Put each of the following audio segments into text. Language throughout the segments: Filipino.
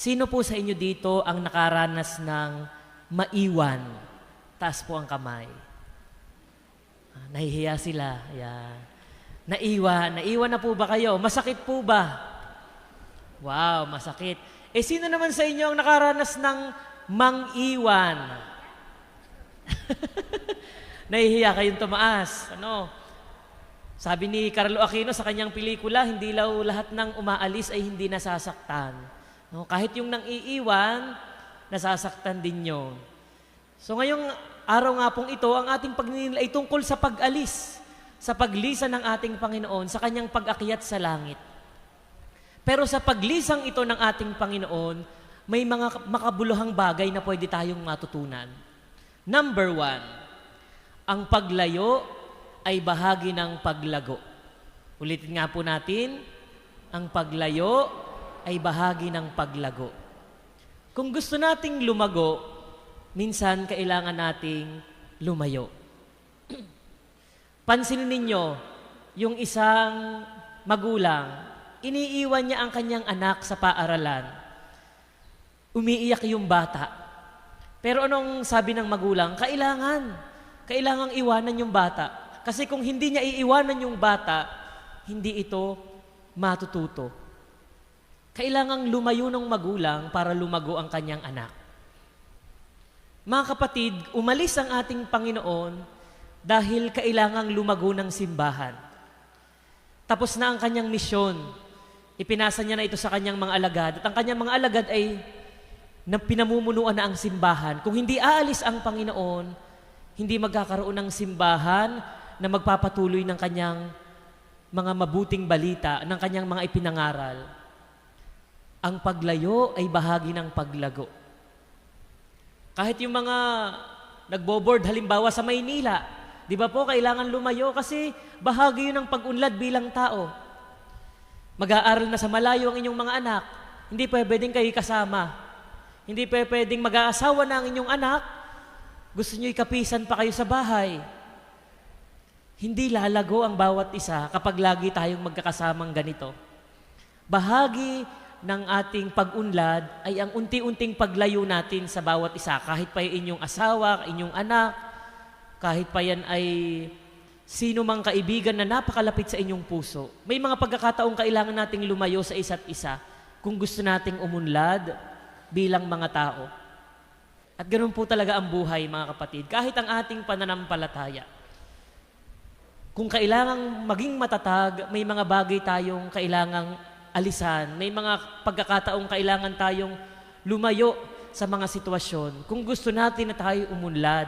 Sino po sa inyo dito ang nakaranas ng maiwan? Taas po ang kamay. Ah, nahihiya sila. Ayan. Naiwan. Naiwan na po ba kayo? Masakit po ba? Wow, masakit. Eh, sino naman sa inyo ang nakaranas ng mang-iwan? Nahihiya kayong tumaas. Ano? Sabi ni Carlo Aquino sa kanyang pelikula, hindi law lahat ng umaalis ay hindi nasasaktan. No? Kahit yung nang iiwan, nasasaktan din yun. So ngayong araw nga pong ito, ang ating pagninila ay tungkol sa pag-alis, sa paglisan ng ating Panginoon, sa kanyang pag-akyat sa langit. Pero sa paglisang ito ng ating Panginoon, may mga makabuluhang bagay na pwede tayong matutunan. Number one, ang paglayo ay bahagi ng paglago. Ulitin nga po natin, ang paglayo ay bahagi ng paglago. Kung gusto nating lumago, minsan kailangan nating lumayo. Pansinin ninyo, yung isang magulang, iniiwan niya ang kanyang anak sa paaralan. Umiiyak yung bata. Pero anong sabi ng magulang? Kailangan. Kailangang iwanan yung bata. Kasi kung hindi niya iiwanan yung bata, hindi ito matututo. Kailangang lumayo ng magulang para lumago ang kanyang anak. Mga kapatid, umalis ang ating Panginoon dahil kailangang lumago ng simbahan. Tapos na ang kanyang misyon. Ipinasa niya na ito sa kanyang mga alagad. At ang kanyang mga alagad ay na pinamumunuan na ang simbahan. Kung hindi aalis ang Panginoon, hindi magkakaroon ng simbahan na magpapatuloy ng kanyang mga mabuting balita, ng kanyang mga ipinangaral. Ang paglayo ay bahagi ng paglago. Kahit yung mga nagbo-board halimbawa sa Maynila, di ba po kailangan lumayo kasi bahagi yun ng pag-unlad bilang tao. Mag-aaral na sa malayo ang inyong mga anak, hindi pwedeng kayo kasama. Hindi pwedeng mag-aasawa na ang inyong anak, gusto nyo ikapisan pa kayo sa bahay. Hindi lalago ang bawat isa kapag lagi tayong magkakasamang ganito. Bahagi ng ating pag-unlad ay ang unti-unting paglayo natin sa bawat isa. Kahit pa yung inyong asawa, inyong anak, kahit pa yan ay sino mang kaibigan na napakalapit sa inyong puso. May mga pagkakataong kailangan nating lumayo sa isa't isa kung gusto nating umunlad bilang mga tao. At ganun po talaga ang buhay, mga kapatid. Kahit ang ating pananampalataya. Kung kailangang maging matatag, may mga bagay tayong kailangang alisan. May mga pagkakataong kailangan tayong lumayo sa mga sitwasyon kung gusto natin na tayo umunlad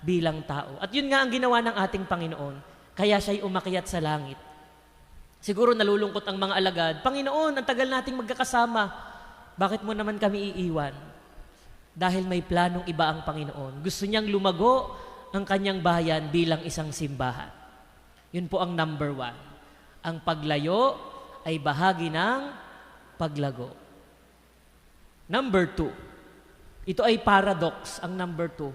bilang tao. At yun nga ang ginawa ng ating Panginoon. Kaya siya'y umakyat sa langit. Siguro nalulungkot ang mga alagad, Panginoon, ang tagal nating magkakasama. Bakit mo naman kami iiwan? Dahil may planong iba ang Panginoon. Gusto niyang lumago ang kanyang bayan bilang isang simbahan. Yun po ang number one. Ang paglayo ay bahagi ng paglago. Number two, ito ay paradox, ang number two.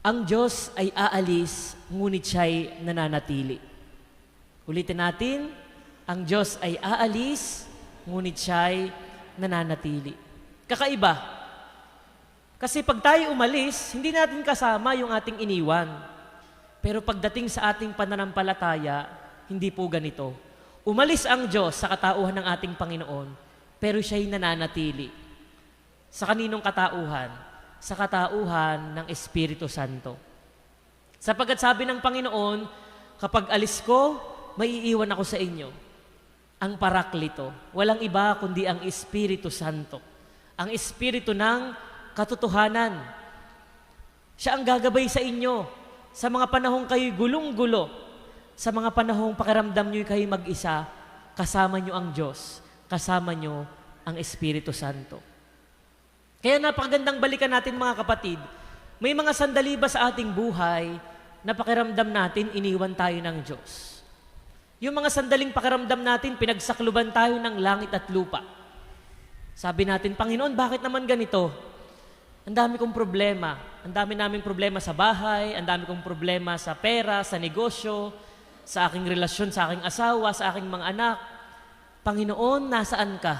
Ang Diyos ay aalis, ngunit siya'y nananatili. Ulitin natin, ang Diyos ay aalis, ngunit siya'y nananatili. Kakaiba. Kasi pag tayo umalis, hindi natin kasama yung ating iniwan. Pero pagdating sa ating pananampalataya, hindi po ganito. Umalis ang Diyos sa katauhan ng ating Panginoon, pero siya'y nananatili. Sa kaninong katauhan? Sa katauhan ng Espiritu Santo. Sapagkat sabi ng Panginoon, kapag alis ko, maiiwan ako sa inyo. Ang paraklito, walang iba kundi ang Espiritu Santo. Ang Espiritu ng katotohanan. Siya ang gagabay sa inyo sa mga panahong kayo'y gulong-gulo, sa mga panahong pakiramdam nyo'y kayo mag-isa, kasama nyo ang Diyos, kasama nyo ang Espiritu Santo. Kaya napakagandang balikan natin mga kapatid, may mga sandali ba sa ating buhay na pakiramdam natin iniwan tayo ng Diyos? Yung mga sandaling pakiramdam natin, pinagsakluban tayo ng langit at lupa. Sabi natin, Panginoon, bakit naman ganito? Ang dami kong problema. Ang dami naming problema sa bahay, ang dami kong problema sa pera, sa negosyo, sa aking relasyon sa aking asawa, sa aking mga anak. Panginoon, nasaan ka?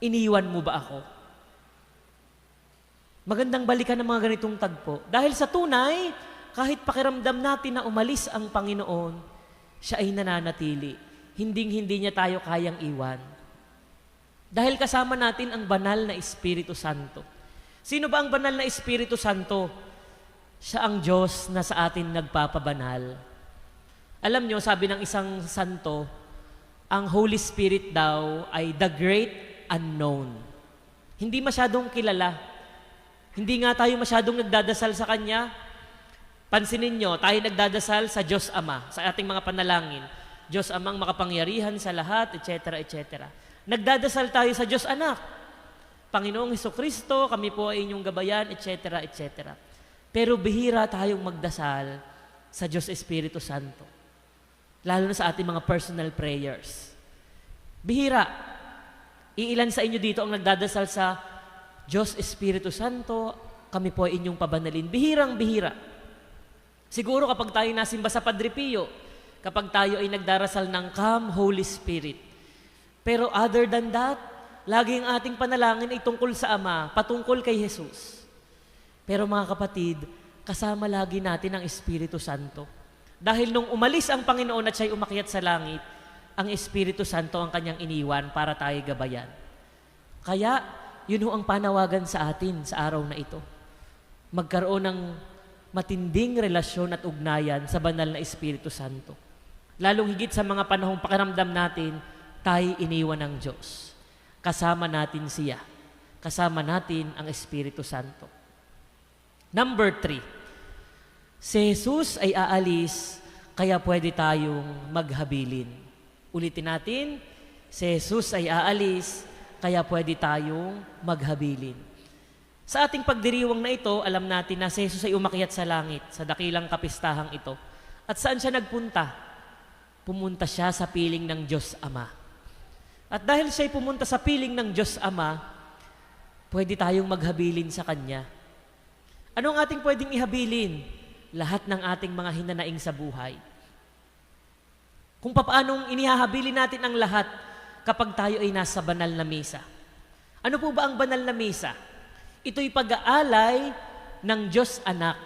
Iniwan mo ba ako? Magandang balikan ng mga ganitong tagpo. Dahil sa tunay, kahit pakiramdam natin na umalis ang Panginoon, siya ay nananatili. Hinding-hindi niya tayo kayang iwan. Dahil kasama natin ang banal na Espiritu Santo. Sino ba ang banal na Espiritu Santo? Siya ang Diyos na sa atin nagpapabanal. Alam nyo, sabi ng isang santo, ang Holy Spirit daw ay the great unknown. Hindi masyadong kilala. Hindi nga tayo masyadong nagdadasal sa Kanya. Pansinin nyo, tayo nagdadasal sa Diyos Ama, sa ating mga panalangin. Diyos Amang makapangyarihan sa lahat, etc., etc. Nagdadasal tayo sa Diyos Anak. Panginoong Heso Kristo, kami po ay inyong gabayan, etc., etc. Pero bihira tayong magdasal sa Diyos Espiritu Santo. Lalo na sa ating mga personal prayers. Bihira. Iilan sa inyo dito ang nagdadasal sa Diyos Espiritu Santo, kami po ay inyong pabanalin. Bihirang bihira. Siguro kapag tayo nasimba sa Padre Pio, kapag tayo ay nagdarasal ng Come Holy Spirit. Pero other than that, lagi ang ating panalangin ay tungkol sa Ama, patungkol kay Jesus. Pero mga kapatid, kasama lagi natin ang Espiritu Santo. Dahil nung umalis ang Panginoon at siya'y umakyat sa langit, ang Espiritu Santo ang kanyang iniwan para tayo gabayan. Kaya, yun ho ang panawagan sa atin sa araw na ito. Magkaroon ng matinding relasyon at ugnayan sa banal na Espiritu Santo. Lalong higit sa mga panahong pakiramdam natin, tayo iniwan ng Diyos. Kasama natin siya. Kasama natin ang Espiritu Santo. Number three, si Jesus ay aalis, kaya pwede tayong maghabilin. Ulitin natin, si Jesus ay aalis, kaya pwede tayong maghabilin. Sa ating pagdiriwang na ito, alam natin na si Jesus ay umakyat sa langit, sa dakilang kapistahang ito. At saan siya nagpunta? Pumunta siya sa piling ng Diyos Ama. At dahil siya'y pumunta sa piling ng Diyos Ama, pwede tayong maghabilin sa Kanya. Ano ang ating pwedeng ihabilin? Lahat ng ating mga hinanaing sa buhay. Kung paanong inihahabilin natin ang lahat kapag tayo ay nasa banal na misa. Ano po ba ang banal na misa? Ito'y pag-aalay ng Diyos Anak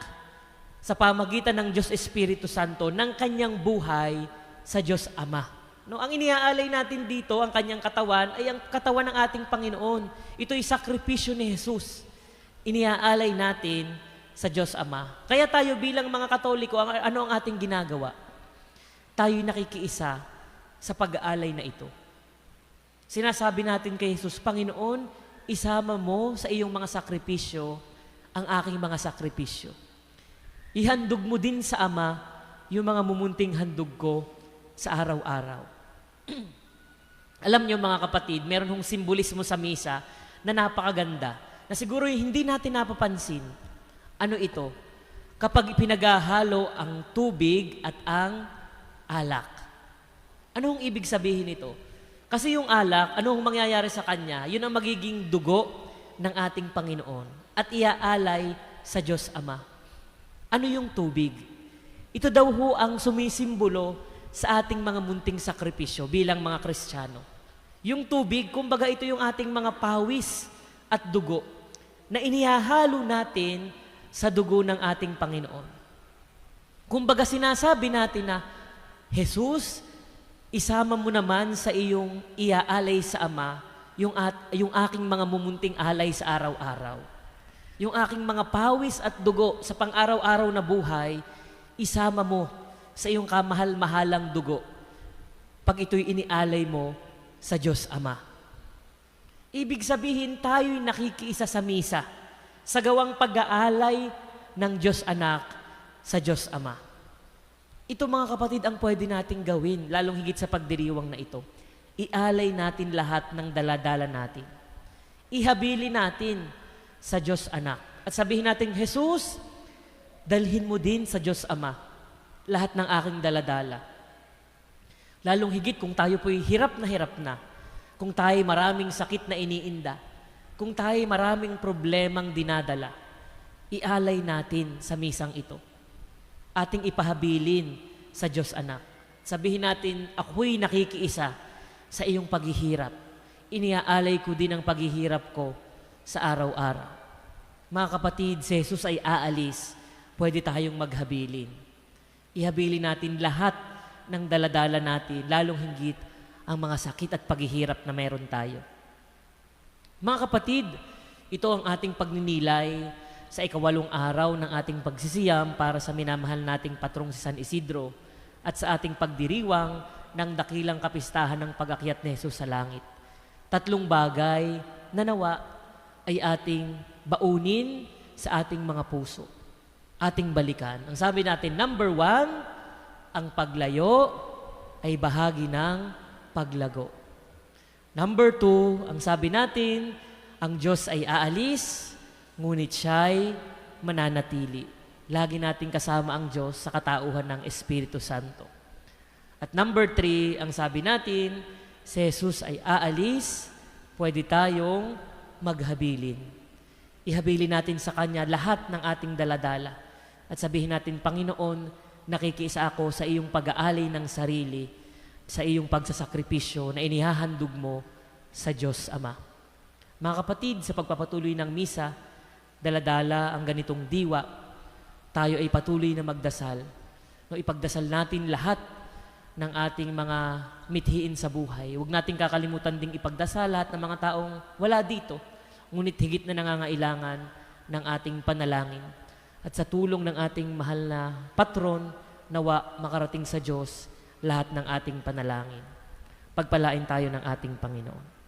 sa pamagitan ng Diyos Espiritu Santo ng kanyang buhay sa Diyos Ama. No, ang iniaalay natin dito, ang kanyang katawan, ay ang katawan ng ating Panginoon. Ito'y sakripisyo ni Jesus. Iniaalay natin sa Diyos Ama. Kaya tayo bilang mga Katoliko, ano ang ating ginagawa? Tayo'y nakikiisa sa pag-aalay na ito. Sinasabi natin kay Jesus, Panginoon, isama mo sa iyong mga sakripisyo ang aking mga sakripisyo. Ihandog mo din sa Ama yung mga mumunting handog ko sa araw-araw. Alam niyo mga kapatid, meron hong simbolismo sa misa na napakaganda, na siguro hindi natin napapansin. Ano ito? Kapag pinagahalo ang tubig at ang alak. Anong ibig sabihin nito? Kasi yung alak, anong mangyayari sa kanya? Yun ang magiging dugo ng ating Panginoon at iaalay sa Diyos Ama. Ano yung tubig? Ito daw ho ang sumisimbolo sa ating mga munting sakripisyo bilang mga Kristiyano. Yung tubig, kumbaga ito yung ating mga pawis at dugo na inihahalo natin sa dugo ng ating Panginoon. Kumbaga sinasabi natin na, Jesus, isama mo naman sa iyong iaalay sa Ama yung, at, yung aking mga mumunting alay sa araw-araw. Yung aking mga pawis at dugo sa pang-araw-araw na buhay, isama mo sa iyong kamahal-mahalang dugo pag ito'y inialay mo sa Diyos Ama. Ibig sabihin, tayo'y nakikiisa sa misa sa gawang pag-aalay ng Diyos Anak sa Diyos Ama. Ito mga kapatid ang pwede nating gawin, lalong higit sa pagdiriwang na ito. Ialay natin lahat ng daladala natin. Ihabili natin sa Diyos Anak. At sabihin natin, Jesus, dalhin mo din sa Diyos Ama lahat ng aking daladala. Lalong higit kung tayo po'y hirap na hirap na, kung tayo maraming sakit na iniinda, kung tayo maraming problemang dinadala, ialay natin sa misang ito. Ating ipahabilin sa Diyos Anak. Sabihin natin, ako'y nakikiisa sa iyong paghihirap. iniaalay ko din ang paghihirap ko sa araw-araw. Mga kapatid, si Jesus ay aalis. Pwede tayong maghabilin. Ihabilin natin lahat ng daladala natin, lalong hinggit ang mga sakit at paghihirap na meron tayo. Mga kapatid, ito ang ating pagninilay sa ikawalong araw ng ating pagsisiyam para sa minamahal nating patrong si San Isidro at sa ating pagdiriwang ng dakilang kapistahan ng pag-akyat ni Jesus sa langit. Tatlong bagay na nawa ay ating baunin sa ating mga puso, ating balikan. Ang sabi natin, number one, ang paglayo ay bahagi ng paglago. Number two, ang sabi natin, ang Diyos ay aalis, ngunit siya'y mananatili. Lagi nating kasama ang Diyos sa katauhan ng Espiritu Santo. At number three, ang sabi natin, si Jesus ay aalis, pwede tayong maghabilin. Ihabilin natin sa Kanya lahat ng ating daladala. At sabihin natin, Panginoon, nakikiisa ako sa iyong pag-aalay ng sarili, sa iyong pagsasakripisyo na inihahandog mo sa Diyos Ama. Mga kapatid, sa pagpapatuloy ng misa, daladala ang ganitong diwa, tayo ay patuloy na magdasal. No, ipagdasal natin lahat ng ating mga mithiin sa buhay. Huwag nating kakalimutan ding ipagdasal lahat ng mga taong wala dito, ngunit higit na nangangailangan ng ating panalangin. At sa tulong ng ating mahal na patron, nawa makarating sa Diyos lahat ng ating panalangin. Pagpalain tayo ng ating Panginoon.